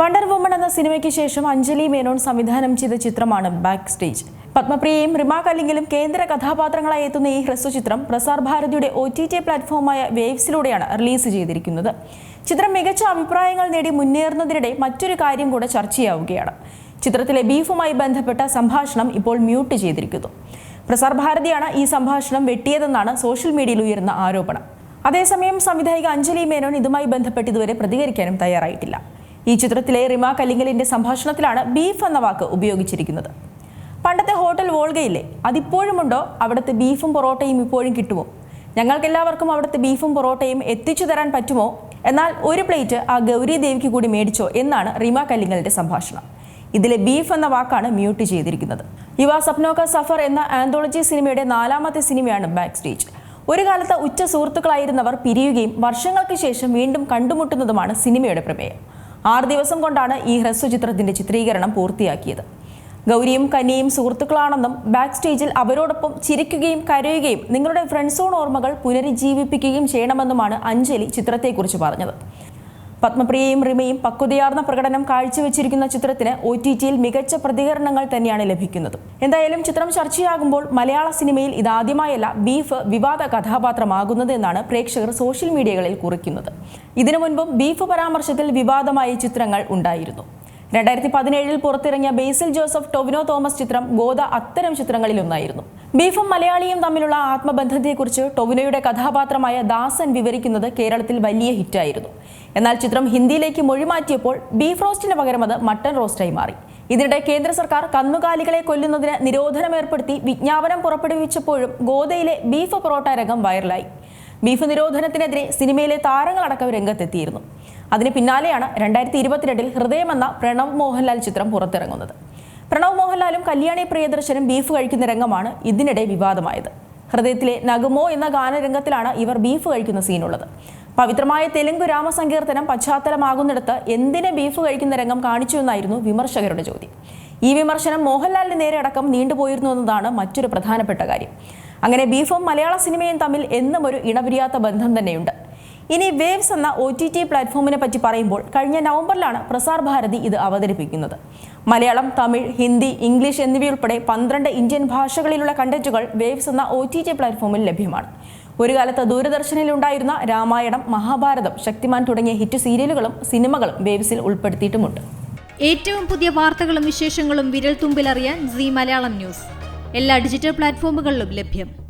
Wonder woman എന്ന സിനിമയ്ക്ക് ശേഷം അഞ്ജലി മേനോൻ സംവിധാനം ചെയ്ത ചിത്രമാണ് ബാക്ക് സ്റ്റേജ് പത്മപ്രിയയും റിമ അല്ലെങ്കിലും കേന്ദ്ര കഥാപാത്രങ്ങളായി എത്തുന്ന ഈ ഹ്രസ്വചിത്രം പ്രസാർ ഭാരതിയുടെ ഒ ടി ടി പ്ലാറ്റ്ഫോമായ വേവ്സിലൂടെയാണ് റിലീസ് ചെയ്തിരിക്കുന്നത്. ചിത്രം മികച്ച അഭിപ്രായങ്ങൾ നേടി മുന്നേറുന്നതിനിടെ മറ്റൊരു കാര്യം കൂടെ ചർച്ചയാവുകയാണ്. ചിത്രത്തിലെ ബീഫുമായി ബന്ധപ്പെട്ട സംഭാഷണം ഇപ്പോൾ മ്യൂട്ട് ചെയ്തിരിക്കുന്നു. പ്രസാർ ഭാരതിയാണ് ഈ സംഭാഷണം വെട്ടിയതെന്നാണ് സോഷ്യൽ മീഡിയയിൽ ഉയർന്ന ആരോപണം. അതേസമയം സംവിധായിക അഞ്ജലി മേനോൻ ഇതുമായി ബന്ധപ്പെട്ട് ഇതുവരെ പ്രതികരിക്കാനും തയ്യാറായിട്ടില്ല. ഈ ചിത്രത്തിലെ റിമ കല്ലിങ്കലിന്റെ സംഭാഷണത്തിലാണ് ബീഫ് എന്ന വാക്ക് ഉപയോഗിച്ചിരിക്കുന്നത്. പണ്ടത്തെ ഹോട്ടൽ വോൾഗയില്ലേ അതിപ്പോഴുമുണ്ടോ അവിടുത്തെ ബീഫും പൊറോട്ടയും ഇപ്പോഴും കിട്ടുമോ? ഞങ്ങൾക്ക് എല്ലാവർക്കും അവിടുത്തെ ബീഫും പൊറോട്ടയും എത്തിച്ചു തരാൻ പറ്റുമോ? എന്നാൽ ഒരു പ്ലേറ്റ് ആ ഗൗരി ദേവിക്ക് കൂടി മേടിച്ചോ എന്നാണ് റിമ കല്ലിങ്ങലിന്റെ സംഭാഷണം. ഇതിലെ ബീഫ് എന്ന വാക്കാണ് മ്യൂട്ട് ചെയ്തിരിക്കുന്നത്. യുവ സപ്നോക സഫർ എന്ന ആന്തോളജി സിനിമയുടെ നാലാമത്തെ സിനിമയാണ് ബാക്ക് സ്റ്റേജ് ഒരു കാലത്ത് ഉച്ച സുഹൃത്തുക്കളായിരുന്നവർ പിരിയുകയും വർഷങ്ങൾക്ക് ശേഷം വീണ്ടും കണ്ടുമുട്ടുന്നതുമാണ് സിനിമയുടെ പ്രമേയം. ആറ് ദിവസം കൊണ്ടാണ് ഈ ഹ്രസ്വചിത്രത്തിന്റെ ചിത്രീകരണം പൂർത്തിയാക്കിയത്. ഗൗരിയും കന്നിയും സുഹൃത്തുക്കളാണെന്നും ബാക്ക് സ്റ്റേജിൽ അവരോടൊപ്പം ചിരിക്കുകയും കരയുകയും നിങ്ങളുടെ ഫ്രണ്ട്സോൺ ഓർമ്മകൾ പുനരുജ്ജീവിപ്പിക്കുകയും ചെയ്യണമെന്നുമാണ് അഞ്ജലി ചിത്രത്തെക്കുറിച്ച് പറഞ്ഞത്. പത്മപ്രിയയും റിമയും പക്വതയാർന്ന പ്രകടനം കാഴ്ചവെച്ചിരിക്കുന്ന ചിത്രത്തിന് ഒ ടി ടിയിൽ മികച്ച പ്രതികരണങ്ങൾ തന്നെയാണ് ലഭിക്കുന്നത്. എന്തായാലും ചിത്രം ചർച്ചയാകുമ്പോൾ മലയാള സിനിമയിൽ ഇതാദ്യമായല്ല ബീഫ് വിവാദ കഥാപാത്രമാകുന്നത് എന്നാണ് പ്രേക്ഷകർ സോഷ്യൽ മീഡിയകളിൽ കുറിക്കുന്നത്. ഇതിനു മുൻപും ബീഫ് പരാമർശത്തിൽ വിവാദമായ ചിത്രങ്ങൾ ഉണ്ടായിരുന്നു. രണ്ടായിരത്തി പതിനേഴിൽ പുറത്തിറങ്ങിയ ബേസിൽ ജോസഫ് ടൊവിനോ തോമസ് ചിത്രം ഗോദ അത്തരം ചിത്രങ്ങളിലൊന്നായിരുന്നു ബീഫും മലയാളിയും തമ്മിലുള്ള ആത്മബന്ധത്തെക്കുറിച്ച് ടൊവിനോയുടെ കഥാപാത്രമായ ദാസൻ വിവരിക്കുന്നത് കേരളത്തിൽ വലിയ ഹിറ്റായിരുന്നു. എന്നാൽ ചിത്രം ഹിന്ദിയിലേക്ക് മൊഴിമാറ്റിയപ്പോൾ ബീഫ് റോസ്റ്റിന് പകരം അത് മട്ടൺ റോസ്റ്റായി മാറി. ഇതിനിടെ കേന്ദ്ര സർക്കാർ കന്നുകാലികളെ കൊല്ലുന്നതിന് നിരോധനം ഏർപ്പെടുത്തി വിജ്ഞാപനം പുറപ്പെടുവിച്ചപ്പോഴും ഗോദയിലെ ബീഫ് പൊറോട്ട രംഗം വൈറലായി. ബീഫ് നിരോധനത്തിനെതിരെ സിനിമയിലെ താരങ്ങളടക്കം രംഗത്തെത്തിയിരുന്നു. അതിന് പിന്നാലെയാണ് രണ്ടായിരത്തി ഇരുപത്തിരണ്ടിൽ ഹൃദയം എന്ന പ്രണവ് മോഹൻലാൽ ചിത്രം പുറത്തിറങ്ങുന്നത്. പ്രണവ് മോഹൻലാലും കല്യാണി പ്രിയദർശനും ബീഫ് കഴിക്കുന്ന രംഗമാണ് ഇതിനിടെ വിവാദമായത്. ഹൃദയത്തിലെ നഗമോ എന്ന ഗാനരംഗത്തിലാണ് ഇവർ ബീഫ് കഴിക്കുന്ന സീനുള്ളത് പവിത്രമായ തെലുങ്ക് രാമസങ്കീർത്തനം പശ്ചാത്തലമാകുന്നിടത്ത് എന്തിനെ ബീഫ് കഴിക്കുന്ന രംഗം കാണിച്ചു എന്നായിരുന്നു വിമർശകരുടെ ചോദ്യം. ഈ വിമർശനം മോഹൻലാലിന് നേരെ അടക്കം നീണ്ടുപോയിരുന്നു എന്നതാണ് മറ്റൊരു പ്രധാനപ്പെട്ട കാര്യം. അങ്ങനെ ബീഫും മലയാള സിനിമയും തമ്മിൽ എന്നും ഒരു ഇണപിരിയാത്ത ബന്ധം തന്നെയുണ്ട്. ഇനി വേവ്സ് എന്ന ഒ ടി ടി പ്ലാറ്റ്ഫോമിനെ പറ്റി പറയുമ്പോൾ കഴിഞ്ഞ നവംബറിലാണ് പ്രസാർ ഭാരതി ഇത് അവതരിപ്പിക്കുന്നത്. മലയാളം തമിഴ് ഹിന്ദി ഇംഗ്ലീഷ് എന്നിവയുൾപ്പെടെ പന്ത്രണ്ട് ഇന്ത്യൻ ഭാഷകളിലുള്ള കണ്ടന്റുകൾ വേവ്സ് എന്ന ഒ ടി ടി പ്ലാറ്റ്ഫോമിൽ ലഭ്യമാണ്. ഒരു കാലത്ത് ദൂരദർശനിലുണ്ടായിരുന്ന രാമായണം മഹാഭാരതം ശക്തിമാൻ തുടങ്ങിയ ഹിറ്റ് സീരിയലുകളും സിനിമകളും വേവ്സിൽ ഉൾപ്പെടുത്തിയിട്ടുമുണ്ട്. ഏറ്റവും പുതിയ വാർത്തകളും വിശേഷങ്ങളും വിരൽ തുമ്പിലറിയാൻ സി മലയാളം ന്യൂസ്. എല്ലാ ഡിജിറ്റൽ പ്ലാറ്റ്ഫോമുകളിലും ലഭ്യം.